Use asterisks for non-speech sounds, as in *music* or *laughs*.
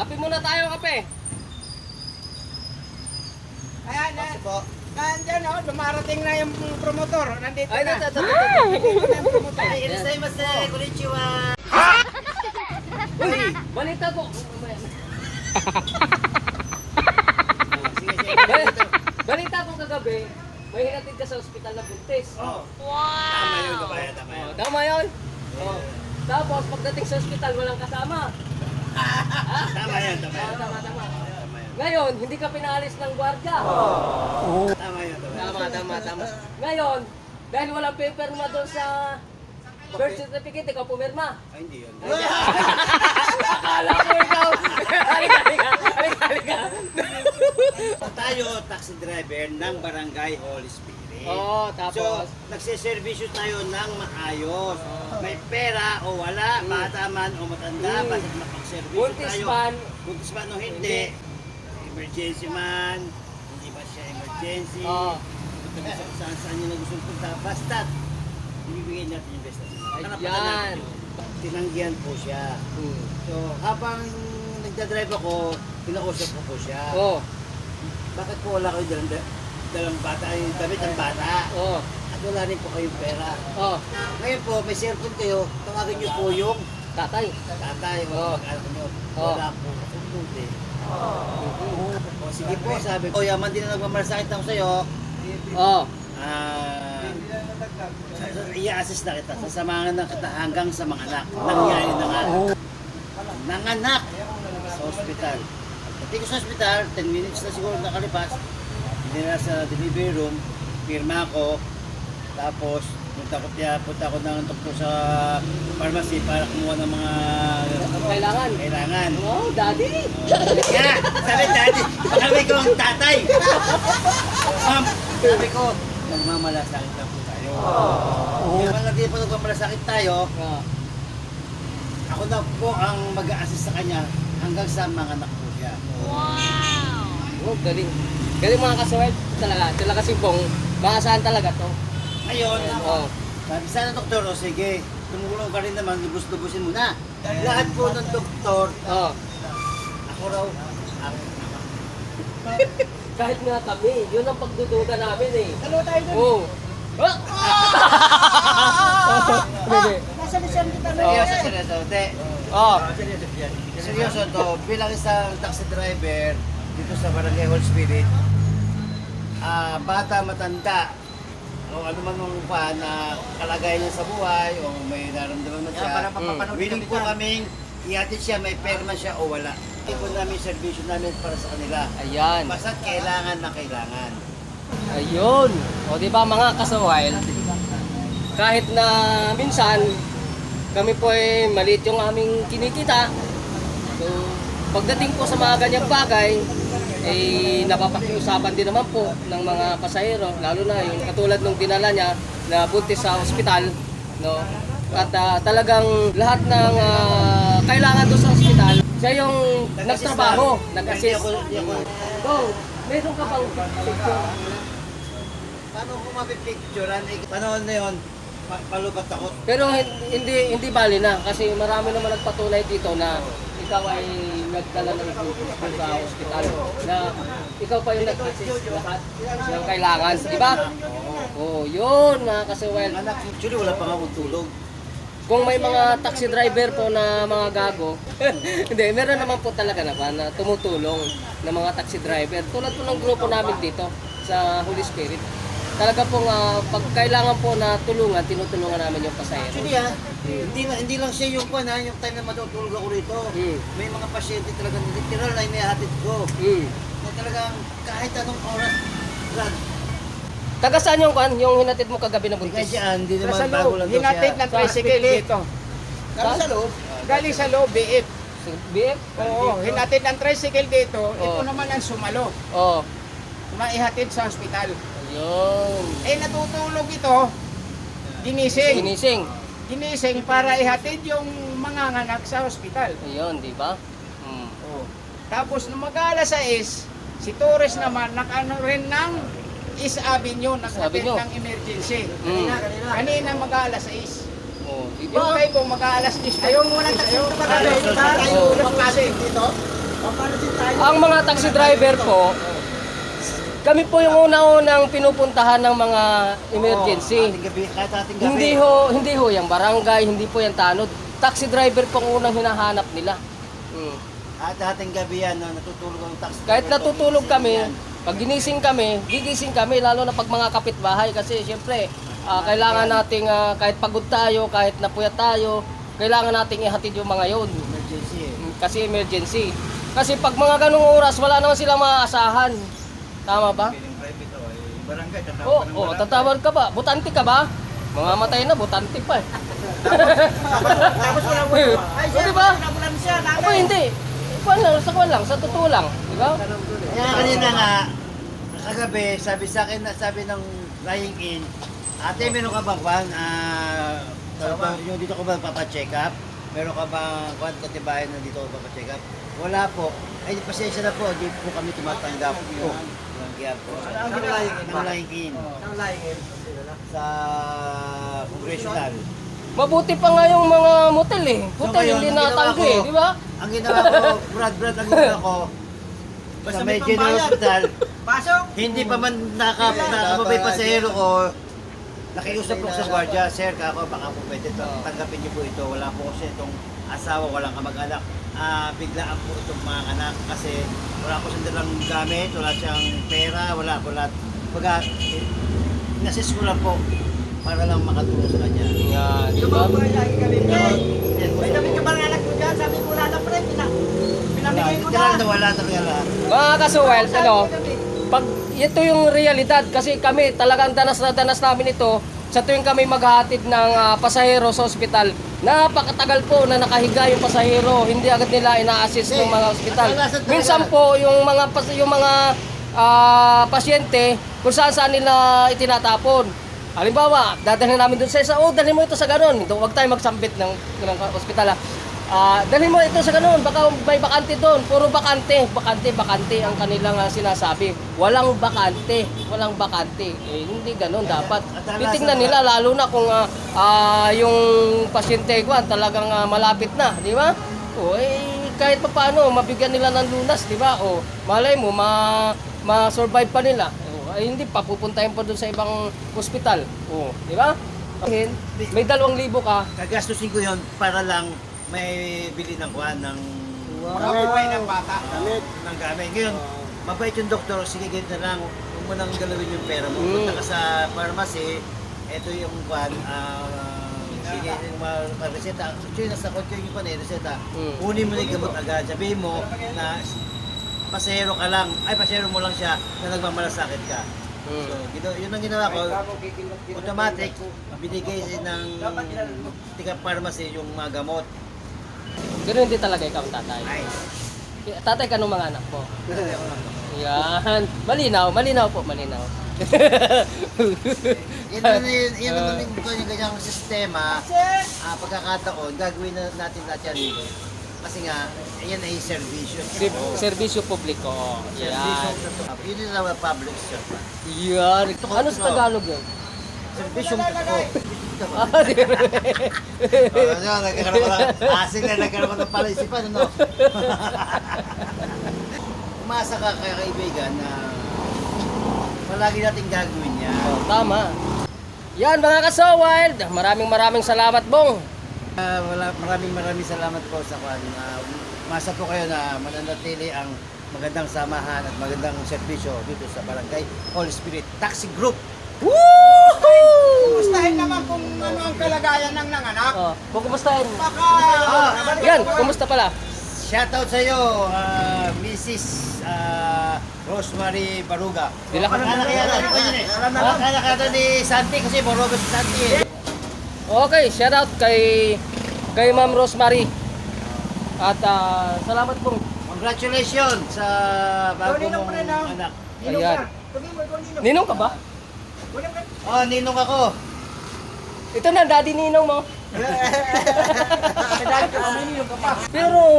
Kape muna tayo, kape. Ayan, na, nandyan o, dumarating na yung promotor. Nandito Ay, na. ito. Nandito na yung promotor. Ayan. konnichiwa. Uy, balita po. Bal- balita po kagabi, may hinatid ka sa ospital na buntis. Oh. Tama yun, tama Oh, yun. tama yun? Oh. Tapos, pagdating sa ospital, walang kasama. Tama yan, tama yan. tama, tama. Ngayon, hindi ka pinalis ng gwardiya. Tama yan, tama yan. Tama, tama, tama. Ngayon, dahil walang paper mo doon sa birth certificate, ikaw pumirma. Ay, hindi yun. *laughs* Akala ko ikaw. Halika, halika, halika, halika. Tayo, taxi driver ng Barangay Holy Spirit. Oo, So, tapos, nagsiservisyo tayo ng maayos. May pera o wala, bata man o matanda, Mm. basta mapag-servisyo buntis tayo. man, Buntis man o hindi. Emergency man, hindi ba siya emergency. Oo. Kung saan saan nyo na gusto punta. Basta, ibibigay natin yung best natin. Karapatan Ayan. natin yun. Tinanggihan po siya. Hmm. So, habang nagdadrive ako, kinausap ko po siya. Oo, Bakit po wala kayo dalang, dalang bata, ay damit ng bata? oo, At wala rin po kayong pera. oo. Ngayon po, may cellphone kayo, tawagin niyo po yung Tatay. tatay o Oo. mag-anak niyo. Oo. Wala po. Hindi. O sige po, sabi ko, yaman din na nagmamalasakit ako sa'yo. Oo. Ah, i-assist na kita. Sasamahan na kita hanggang sa mga anak. Nangyari na nga. Nanganak sa ospital. Pagdating ko sa ospital, 10 minutes na siguro nakalipas. Hindi na sa delivery room. Pirma ko. Tapos, punta ko, tiya, punta ko ng doktor sa pharmacy para kumuha ng mga Kailangan. kailangan. Oh, daddy. Kaya, sabi dati, sabi ko ang tatay. Ma'am, sabi ko, nagmamalasakit lang po tayo. Kaya malagi po nagmamalasakit tayo, Ah. ako na po ang mag-a-assist sa kanya hanggang sa mga anak po siya. Oh, galing. Galing mga kasuwet. Talaga. Sila kasi pong maasahan talaga to. Ngayon, Oo. sabi sana doktor, o sige, tumulong ka rin naman, lubos-lubusin mo na. Lahat po ng doktor, Oo. ako raw, ang *laughs* Kahit nga kami, yun ang pagdududa namin eh. Ano tayo dun? Oo. Ah! *laughs* Hindi. Nasa Luzon kita na seryoso, seryoso. Hindi, Oo. Seryoso to, bilang isang taxi driver dito sa Barangay Holy Spirit, ah bata, matanda, o ano man nung pa na kalagayan niya sa buhay o may naramdaman man siya, mapapanood willing po kaming ihatid siya, may perma siya o wala. Hindi po namin servisyo namin para sa kanila. Ayan. Basta kailangan na kailangan. Ayun. O di ba mga kasawal, kahit na minsan kami po ay maliit yung aming kinikita. So, pagdating po sa mga ganyang bagay, ay napapakiusapan din naman po ng mga pasahero, lalo na yung katulad nung dinala niya na buntis sa ospital, no? At ah, talagang lahat ng ah, kailangan doon sa ospital, siya yung nagtrabaho, nag-assist. Go, meron ka bang picture? paano ko mapipicturean? Eh, panahon na yun, pa- palubat ako. Pero hin- hindi hindi bali na kasi marami naman nagpatunay dito na ikaw ay nagdala ng glucose sa ospital na ikaw pa yung nag-assist lahat ng kailangan, di ba? Oo, yun mga kasiwel. Anak, actually wala pa nga akong tulog. Kung may mga taxi driver po na mga gago, *laughs* hindi, meron naman po talaga naman na tumutulong ng mga taxi driver. Tulad po ng grupo namin dito sa Holy Spirit. Talaga pong ah, pag kailangan po na tulungan, tinutulungan namin yung pasahero. Actually ah, hindi, na, hindi lang siya yung kwan ha, yung time na matutulog ako rito. Mm. May mga pasyente talagang literal na inihatid ko. Mm. Na talagang kahit anong oras, God, Taga saan yung kan, yung hinatid mo kagabi na hindi buntis? siya, hindi naman bago lang daw Hinatid ng tricycle dito. Kami sa loob. Galing sa loob, BF. BF? Oo, hinatid ng tricycle dito. Ito naman ang sumalo. Oo. Maihatid sa ospital. Ayun. Eh, natutulog ito. Ginising. Ginising. Ginising para ihatid yung mga nganak sa ospital. Ayun, di ba? Mm. Oh. Tapos nung mag-aala sa is, si Torres naman nakano rin ng East Avenue, naghatid ng emergency. Mm. Kanina mag-aala sa is. Oh, di Yung kayo kung mag-aalas 10 ayaw mo lang tayo para Tayo, magpasig dito. Ang mga taxi driver po, kami po yung una-unang pinupuntahan ng mga emergency. Ating gabi, kahit ating gabi. Hindi ho, hindi ho yung barangay, hindi po yung tanod. Taxi driver po ang unang hinahanap nila. Mm. At ating gabi yan, no, natutulog ang taxi. Kahit driver, natutulog kami, yan. pag ginising kami, gigising kami lalo na pag mga kapitbahay kasi siyempre ah, kailangan nating ah, kahit pagod tayo, kahit napuyat tayo, kailangan nating ihatid yung mga yon Emergency eh. kasi emergency. Kasi pag mga ganong oras, wala naman silang maaasahan. Tama ba? Oo, oh, tatawag ka ba? Butante ka ba? Mamamatay na, butante pa eh. Tapos wala mo. Ay, O, di ba? nabulan siya. Ako hindi. Kwan lang, sa kwan lang, sa totoo lang. Di ba? Kaya kanina nga, kagabi, sabi sa akin, na sabi ng lying in, ate, meron ka bang kwan? Ah, uh, yung dito ko ba papacheck up? Meron ka bang kwan katibayan na dito ko papacheck up? Wala po. Ay, pasensya na po, di po kami tumatanggap. Oh, po. Ang lying in? Ang lying in. Ang lying in. Sa congressional. Mabuti pa nga yung mga motel eh. Hotel ngayon, hindi natanggi eh, di ba? Ang ginawa ko, *laughs* Brad Brad, ang ginawa ko, sa may General Hospital, Pasok! Hindi pa man naka, nakababay pasahero ko, nakiusap po sa gwardiya, Sir, kako, baka po pwede to, tanggapin niyo po ito. Wala po kasi itong asawa, walang kamag-anak. Ah, biglaan po itong mga anak kasi wala po siyang dalang gamit, wala siyang pera, wala po lahat. Baga, inassist ko lang po para lang makatulong sa kanya. Yan, di ba? buhay lagi kami. Yan. May damit ka ba ng anak mo dyan? Sabi ko wala na pre. Pina- Pinamigay ko na. Kailangan na wala na kaya lahat. Mga kasuwel, ano, pag ito yung realidad kasi kami talagang danas na danas namin ito sa tuwing kami maghahatid ng ah, pasahero sa ospital. Napakatagal po na nakahiga yung pasahero. Hindi agad nila ina-assist ng mga ospital. Minsan po yung mga pas- yung mga ah, pasyente kung saan saan nila itinatapon. Halimbawa dadalhin namin doon sa isa oh dalhin mo ito sa ganun huwag tayo magsambit ng, ng ospital ah. Ah, dalhin mo ito sa ganun, baka may bakante doon. Puro bakante, bakante, bakante ang kanilang ah, sinasabi. Walang bakante, walang bakante. Eh, hindi ganun dapat. Titingnan nila lalo na kung ah, ah, yung pasyente ko talagang ah, malapit na, di ba? O eh kahit pa paano mabigyan nila ng lunas, di ba? O malay mo ma ma-survive pa nila. O, ay hindi pa pupuntahin pa doon sa ibang ospital. O, di ba? May dalawang libo ka, Kagastusin ko yun para lang may bili ng kuhan ng Mga buhay ng bata. gamit. ng gamit. Ngayon, mabait yung doktor, sige ganito na lang, huwag mo nang galawin yung pera mo. Mm. Punta ka sa pharmacy, ito yung kuhan, ah, sige yung mga mga reseta. Actually, nasa kotse yung kuhan eh, reseta. Mm. Kunin mo na yung gamot agad. Sabihin mo na pasahero ka lang, ay pasahero mo lang siya na nagmamalasakit ka. Mm. So, gino, yun ang ginawa ko, automatic, binigay ng tika pharmacy yung mga gamot. Ganun din talaga ikaw, tatay. Nice. Tatay ka nung mga anak mo. Yan. Malinaw, malinaw po, malinaw. Yan ang yun, yun ang *laughs* uh, yung ganyang sistema, ah, pagkakataon, gagawin na natin lahat yan. Kasi nga, yan ay servisyo. Ser- Serbisyo publiko. Servisyo. Yan. Yun yung public service. Yan. Ano sa Tagalog yun? Servisyo totoo. Ah, di ba? Ano, nagkakaroon ko. Asin na nagkaroon ko ng palaisipan, ano? Umasa ka kaya kaibigan na palagi natin gagawin yan. Oh, tama. Yan mga ka-so-wild. Maraming maraming salamat, Bong. Ah, wala, maraming maraming salamat po sa kwan. Uh, masa po kayo na mananatili ang magandang samahan at magandang serbisyo dito sa Barangay Holy Spirit Taxi Group. Woohoo! Gustahin naman kung ano ang kalagayan ng nanganak. Oh, kung kumustahin? Baka... Yan, kumusta pala? Shoutout sa iyo, ah, Mrs. ah, Rosemary Baruga. Dila ka Anak yata, ano yun eh? Anak yata ni Santi kasi Baruga si Santi eh. Okay, shout out kay kay Ma'am Rosemary. At ah, salamat pong. Congratulations sa bago mong no? anak. Ninong Ayan. ka. Sabihin mo, ikaw ninong. Ninong ka ba? Ninong ka. Oh, ninong ako. Ito na, daddy ninong mo. Pero